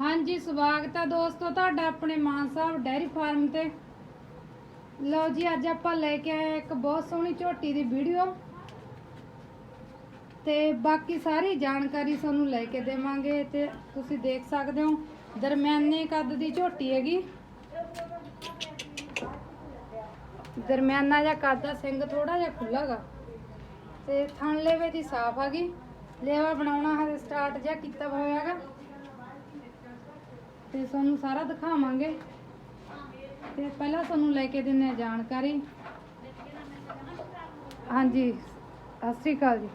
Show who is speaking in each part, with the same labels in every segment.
Speaker 1: ਹਾਂਜੀ, ਸਵਾਗਤ ਹੈ ਦੋਸਤੋ ਤੁਹਾਡਾ ਆਪਣੇ ਮਾਨ ਸਾਹਿਬ ਡੈਰੀ ਫਾਰਮ ਤੇ। ਲਓ ਜੀ, ਅੱਜ ਆਪਾਂ ਲੈ ਕੇ ਆਏ ਇੱਕ ਬਹੁਤ ਸੋਹਣੀ ਝੋਟੀ ਦੀ ਵੀਡੀਓ। ਤੇ ਬਾਕੀ ਸਾਰੀ ਜਾਣਕਾਰੀ ਤੁਹਾਨੂੰ ਲੈ ਕੇ ਦੇਵਾਂਗੇ ਤੇ ਤੁਸੀਂ ਦੇਖ ਸਕਦੇ ਹੋ ਦਰਮਿਆਨੇ ਕੱਦ ਦੀ ਝੋਟੀ ਹੈਗੀ। ਦਰਮਿਆਨਾ ਜਿਹਾ ਕੱਦ ਦਾ ਸਿੰਘ ਥੋੜਾ ਜਿਹਾ ਖੁੱਲਾਗਾ ਤੇ ਥਣ ਲੇਵੇ ਦੀ ਸਾਫ਼ ਹੈਗੀ ਲੇਵਾ ਬਣਾਉਣਾ ਹਜੇ ਸਟਾਰਟ ਜਿਹਾ ਕੀਤਾ ਹੋਇਆ ਤੇ ਤੁਹਾਨੂੰ ਸਾਰਾ ਦਿਖਾਵਾਂਗੇ। ਤੇ ਪਹਿਲਾਂ ਤੁਹਾਨੂੰ ਲੈ ਕੇ ਦਿੰਨੇ ਆ ਜਾਣਕਾਰੀ। ਹਾਂਜੀ ਸਤਿ ਸ਼੍ਰੀ ਅਕਾਲ ਜੀ।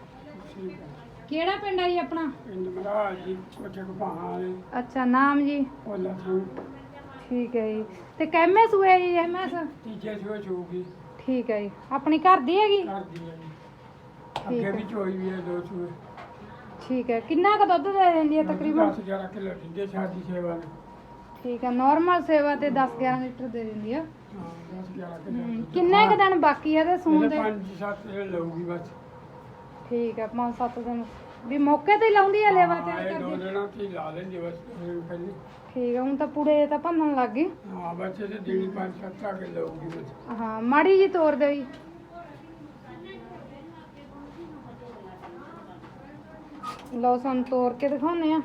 Speaker 1: ਕਿਹੜਾ ਪਿੰਡ ਜੀ ਆਪਣਾ?
Speaker 2: ਪਿੰਡ ਮਰਾਜ ਜੀ ਕੋਠੇ ਕਪਾਹਾਂ ਵਾਲੇ
Speaker 1: ਅੱਛਾ ਨਾਮ ਜੀ?
Speaker 2: ਸਿੰਘ
Speaker 1: ਠੀਕ ਹੈ ਜੀ। ਤੇ ਕਿੰਮੇ ਸੂਏ ਜੀ ਇਹ ਮੈਸ
Speaker 2: ਤੀਜੇ ਸੂਏ ਚੋਗੀ
Speaker 1: ਠੀਕ ਹੈ ਜੀ। ਆਪਣੀ ਘਰ ਦੀ ਹੈਗੀ?
Speaker 2: ਕਰਦੀ ਹੈ ਜੀ। ਅੱਗੇ। ਵੀ ਚੋਈ ਵੀ ਹੈ ਦੋ ਸੂਏ।
Speaker 1: ਠੀਕ ਹੈ। ਕਿੰਨਾ ਕੁ ਦੁੱਧ ਦੇ ਦਿੰਦੀ ਹੈ ਤਕਰੀਬਨ?
Speaker 2: 10 11 ਕਿਲੋ ਦਿੰਦੇ ਸਾਡੀ ਸੇਵਾ ਨੇ
Speaker 1: ਠੀਕ ਹੈ ਨਾਰਮਲ ਸੇਵਾ ਤੇ 10 11 ਲੀਟਰ ਦੇ ਦਿੰਦੀ ਆ।
Speaker 2: ਹਾਂ 10 11
Speaker 1: ਹਮ,
Speaker 2: ਕਿਲੋ
Speaker 1: ਕਿੰਨੇ ਕੁ ਦਿਨ ਬਾਕੀ ਹੈ ਇਹਦੇ ਸੂਣ ਦੇ?
Speaker 2: 5 7 ਦਿਨ ਲਊਗੀ ਬਸ।
Speaker 1: ਠੀਕ ਹੈ ਪੰਜ ਸੱਤ ਦਿਨ। ਵੀ ਮੌਕੇ ਤੇ ਲਾਉਂਦੀ ਹੈ ਲੇਵਾ
Speaker 2: ਹਾਂ,
Speaker 1: ਤੇ
Speaker 2: ਇਹ ਦੋ
Speaker 1: ਕਰਦੀ?
Speaker 2: ਦਿਨਾਂ ਤੇ ਲਾ ਲੈਂਦੇ ਬਸ ਪਹਿਲੇ।
Speaker 1: ਠੀਕ ਹੈ ਹੁਣ ਤਾਂ ਪੂੜੇ ਤਾਂ ਭੰਨਣ ਲੱਗ ਗਈ।
Speaker 2: ਹਾਂ ਬੱਚੇ ਤੇ ਦਿਨ 5 7 ਆ ਕੇ ਲਊਗੀ ਬਸ।
Speaker 1: ਹਾਂ ਮਾੜੀ ਜੀ ਤੋੜ ਦਿਓ ਲਓ ਸਾਨੂੰ ਤੋੜ ਕੇ ਦਿਖਾਉਨੇ ਆ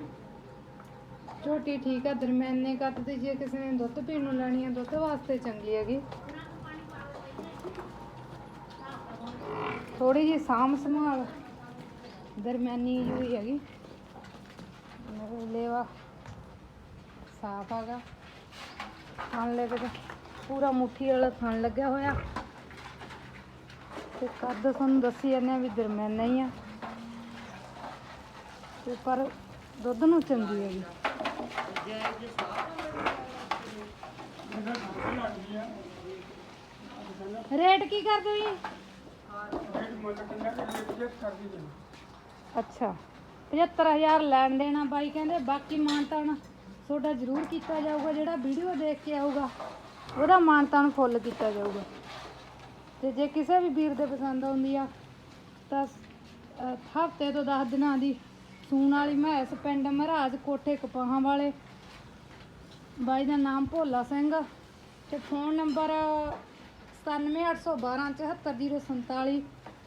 Speaker 1: ਝੋਟੀ ਠੀਕ ਆ, ਦਰਮਿਆਨੇ ਕੱਦ ਦੀ ਜੇ ਕਿਸੇ ਨੇ ਦੁੱਧ ਪੀਣ ਨੂੰ ਲੈਣੀ ਆ, ਦੁੱਧ ਵਾਸਤੇ ਚੰਗੀ ਹੈਗੀ। ਥੋੜੀ ਜੀ ਸਾਂਭ ਸੰਭਾਲ, ਦਰਮਿਆਨੀ ਜਿਹੀ ਹੈਗੀ। ਲੇਵਾ ਸਾਫ਼ ਹੈਗਾ। ਖਾਣ ਲੈ ਕੇ ਪੂਰਾ ਮੁੱਠੀ ਵਾਲਾ ਖਾਣ ਲੱਗਿਆ ਹੋਇਆ। ਤੇ ਕੱਦ ਤੁਹਾਨੂੰ ਦੱਸੀ ਜਾਂਦੇ ਆ ਵੀ ਦਰਮਿਆਨਾ ਹੀ ਆ। ਤੇ ਪਰ ਦੁੱਧ ਨੂੰ ਚੰਗੀ ਹੈਗੀ ਰੇਟ ਕੀ ਕਰਦੇ ਹੋ ਜੀ?
Speaker 2: ਫਿਰ
Speaker 1: ਅੱਛਾ 75000 ਲੈਣ ਦੇਣਾ ਬਾਈ ਕਹਿੰਦੇ, ਬਾਕੀ ਮਾਨਤਾਨ ਤੁਹਾਡਾ ਜ਼ਰੂਰ ਕੀਤਾ ਜਾਊਗਾ, ਜਿਹੜਾ ਵੀਡੀਓ ਦੇਖ ਕੇ ਆਊਗਾ, ਉਹਦਾ ਮਾਨਤਾਨ ਫੁੱਲ ਕੀਤਾ ਜਾਊਗਾ। ਤੇ ਜੇ ਕਿਸੇ ਵੀ ਵੀਰ ਦੇ ਪਸੰਦ ਆਉਂਦੀ ਆ, ਤਾਂ ਹਫ਼ਤੇ ਤੋਂ 10 ਦਿਨਾਂ ਦੀ ਸੂਣ ਵਾਲੀ ਮਹਿਸ ਪਿੰਡ ਮਹਾਰਾਜ ਕੋਠੇ ਕਪਾਹਾਂ ਵਾਲੇ। ਬਾਈ ਦਾ ਨਾਮ ਭੋਲਾ ਸਿੰਘ ਤੇ ਫੋਨ ਨੰਬਰ 978127 74047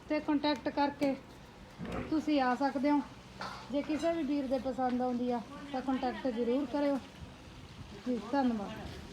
Speaker 1: ਤੇ ਕੰਟੈਕਟ ਕਰਕੇ ਤੁਸੀਂ ਆ ਸਕਦੇ ਹੋ। ਜੇ ਕਿਸੇ ਵੀ ਵੀਰ ਦੇ ਪਸੰਦ ਆਉਂਦੀ ਆ ਤਾਂ ਕੰਟੈਕਟ ਜ਼ਰੂਰ ਕਰਿਓ। ਜੀ, ਧੰਨਵਾਦ।